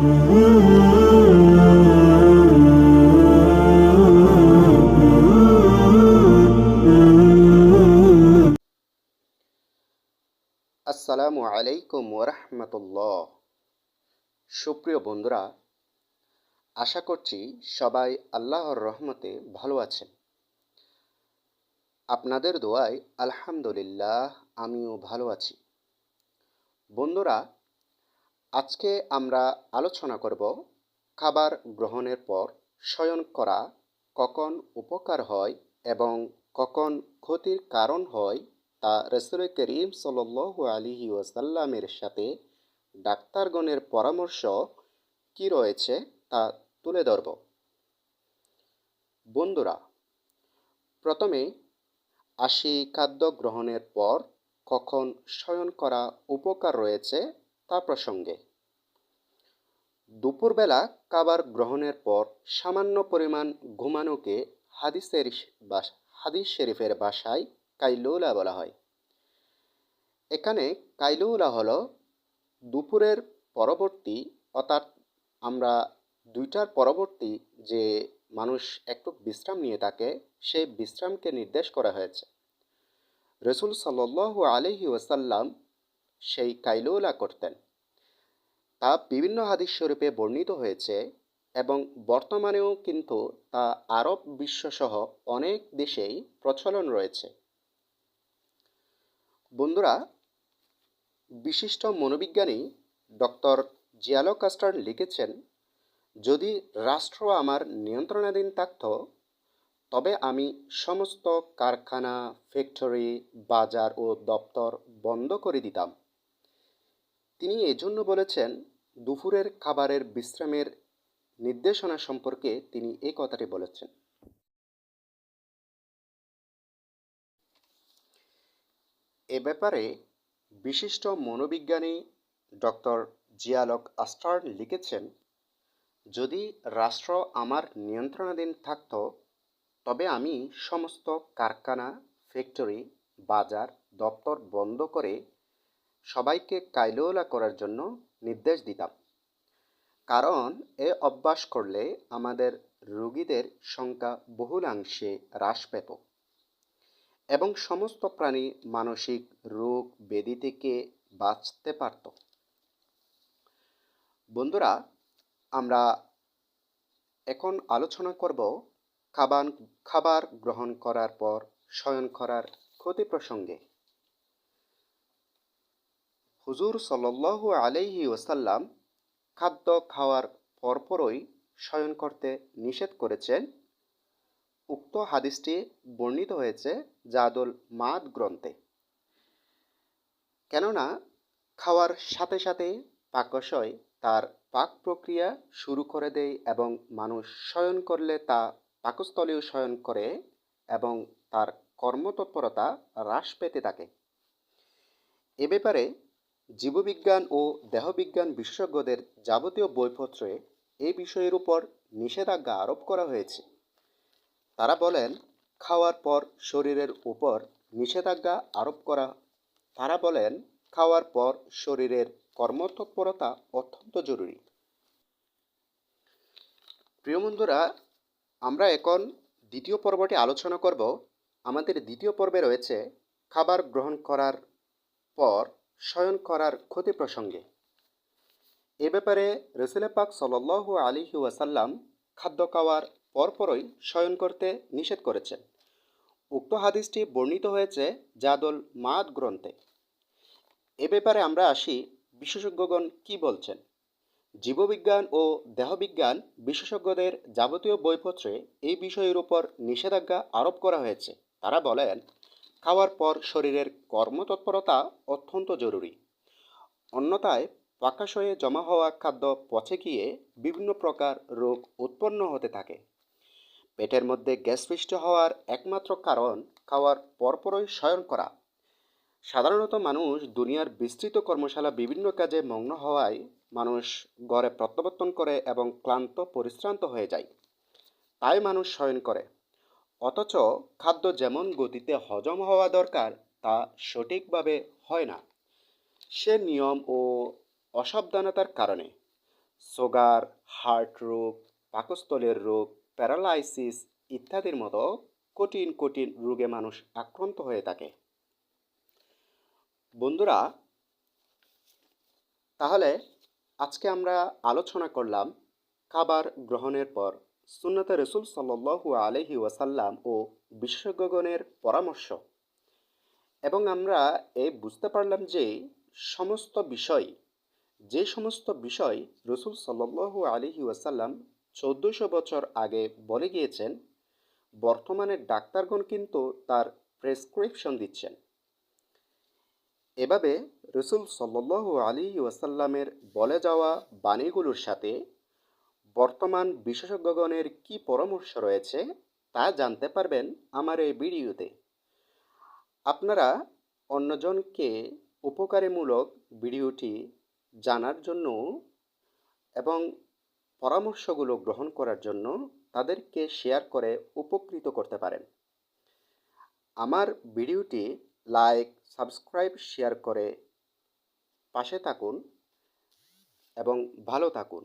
আসসালামু আলাইকুম ওরহমতুল্লাহ সুপ্রিয় বন্ধুরা, আশা করছি সবাই আল্লাহর রহমতে ভালো আছেন। আপনাদের দোয়ায় আলহামদুলিল্লাহ, আমিও ভালো আছি। বন্ধুরা আজকে আমরা আলোচনা করব খাবার গ্রহণের পর শয়ন করা, কখন উপকার হয় এবং কখন ক্ষতির কারণ হয় তা রসুল করিম সাল আলিহি ওয়াসাল্লামের সাথে ডাক্তারগণের পরামর্শ কি রয়েছে তা তুলে ধরব। বন্ধুরা, প্রথমে আসি খাদ্য গ্রহণের পর কখন শয়ন করা উপকার রয়েছে তা প্রসঙ্গে। দুপুরবেলা কাবার গ্রহণের পর সামান্য পরিমাণ ঘুমানোকে হাদিসের হাদিস শরীফের ভাষায় কাইলৌলা বলা হয়। এখানে কাইলৌলা হলো দুপুরের পরবর্তী, অর্থাৎ আমরা দুইটার পরবর্তী যে মানুষ একটু বিশ্রাম নিয়ে থাকে সেই বিশ্রামকে নির্দেশ করা হয়েছে। রসুল সাল্লাহ আলহি ওসাল্লাম সেই কাইলৌলা করতেন। তা বিভিন্ন হাদিস স্বরূপে বর্ণিত হয়েছে এবং বর্তমানেও কিন্তু তা আরব বিশ্বসহ অনেক দেশেই প্রচলন রয়েছে। বন্ধুরা, বিশিষ্ট মনোবিজ্ঞানী ডক্টর জিয়ালো কাস্টার লিখেছেন, যদি রাষ্ট্র আমার নিয়ন্ত্রণাধীন থাকত, তবে আমি সমস্ত কারখানা, ফ্যাক্টরি, বাজার ও দপ্তর বন্ধ করে দিতাম। তিনি এজন্য বলেছেন দুপুরের খাবারের বিশ্রামের নির্দেশনা সম্পর্কে তিনি এই কথাটি বলেছেন। এ ব্যাপারে বিশিষ্ট মনোবিজ্ঞানী ডক্টর জিয়ালক আস্টার্ন লিখেছেন, যদি রাষ্ট্র আমার নিয়ন্ত্রণাধীন থাকত, তবে আমি সমস্ত কারখানা, ফ্যাক্টরি, বাজার, দপ্তর বন্ধ করে সবাইকে কাইলোলা করার জন্য নির্দেশ দিতাম। কারণ এ অভ্যাস করলে আমাদের রোগীদের সংখ্যা বহুলাংশে হ্রাস পেত এবং সমস্ত প্রাণী মানসিক রোগ ব্যাধি থেকে বাঁচতে পারত। বন্ধুরা, আমরা এখন আলোচনা করব খাবার খাবার গ্রহণ করার পর শয়ন করার ক্ষতি প্রসঙ্গে। হুজুর সাল্লাহ আলাইহি ওসাল্লাম খাদ্য খাওয়ার পরপরই শয়ন করতে নিষেধ করেছেন। উক্ত হাদিসটি বর্ণিত হয়েছে জাদুল মাদ গ্রন্থে। কেননা খাওয়ার সাথে সাথে পাকশয় তার পাক প্রক্রিয়া শুরু করে দেয় এবং মানুষ শয়ন করলে তা পাকস্থলেও শয়ন করে এবং তার কর্মতৎপরতা হ্রাস পেতে থাকে। এ ব্যাপারে জীববিজ্ঞান ও দেহবিজ্ঞান বিশেষজ্ঞদের যাবতীয় বইপত্রে এই বিষয়ের উপর নিষেধাজ্ঞা আরোপ করা হয়েছে। তারা বলেন, খাওয়ার পর শরীরের উপর নিষেধাজ্ঞা আরোপ করা, তারা বলেন, খাওয়ার পর শরীরের কর্মতৎপরতা অত্যন্ত জরুরি। প্রিয় বন্ধুরা, আমরা এখন দ্বিতীয় পর্বটি আলোচনা করব। আমাদের দ্বিতীয় পর্বে রয়েছে খাবার গ্রহণ করার পর শয়ন করার ক্ষতি প্রসঙ্গে। এ ব্যাপারে রসুল পাক সাল আলিহি ওয়াসাল্লাম খাদ্য খাওয়ার পরপরই শয়ন করতে নিষেধ করেছেন। উক্ত হাদিসটি বর্ণিত হয়েছে জাদল মাদ গ্রন্থে। এ ব্যাপারে আমরা আসি বিশেষজ্ঞগণ কি বলছেন। জীববিজ্ঞান ও দেহবিজ্ঞান বিশেষজ্ঞদের যাবতীয় বইপত্রে এই বিষয়ের উপর নিষেধাজ্ঞা আরোপ করা হয়েছে। তারা বলেন খাওয়ার পর শরীরের কর্মতৎপরতা অত্যন্ত জরুরি। অন্যথায় পাকাশয়ে জমা হওয়া খাদ্য পচে গিয়ে বিভিন্ন প্রকার রোগ উৎপন্ন হতে থাকে। পেটের মধ্যে গ্যাস সৃষ্টি হওয়ার একমাত্র কারণ খাওয়ার পরপরই শয়ন করা। সাধারণত মানুষ দুনিয়ার বিস্তৃত কর্মশালা বিভিন্ন কাজে মগ্ন হওয়ায় মানুষ ঘরে প্রত্যাবর্তন করে এবং ক্লান্ত, পরিশ্রান্ত হয়ে যায়। তাই মানুষ শয়ন করে। অথচ খাদ্য যেমন গতিতে হজম হওয়া দরকার, তা সঠিকভাবে হয় না। সে নিয়ম ও অসাবধানতার কারণে। সুগার, হার্ট রোগ, পাকস্থলের রোগ, প্যারালাইসিস ইত্যাদির মতো কঠিন কঠিন রোগে মানুষ আক্রান্ত হয়ে থাকে। বন্ধুরা, তাহলে আজকে আমরা আলোচনা করলাম খাবার গ্রহণের পর। সুন্নতে রসুল সাল্লু আলহি ওয়াসাল্লাম ও বিশেষজ্ঞগণের পরামর্শ। এবং আমরা এই বুঝতে পারলাম যে সমস্ত বিষয়, যে সমস্ত বিষয় রসুল সাল্লু আলহি ওয়াসাল্লাম চোদ্দোশো বছর আগে বলে গিয়েছেন, বর্তমানে ডাক্তারগণ কিন্তু তার প্রেসক্রিপশন দিচ্ছেন। এভাবে রসুল সাল্লু আলী ওয়াসাল্লামের বলে যাওয়া বাণীগুলোর সাথে বর্তমান বিশেষজ্ঞগণের কি পরামর্শ রয়েছে তা জানতে পারবেন আমার এই ভিডিওতে। আপনারা অন্যজনকে উপকারীমূলক ভিডিওটি জানার জন্য এবং পরামর্শগুলো গ্রহণ করার জন্য তাদেরকে শেয়ার করে উপকৃত করতে পারেন। আমার ভিডিওটি লাইক, সাবস্ক্রাইব, শেয়ার করে পাশে থাকুন এবং ভালো থাকুন।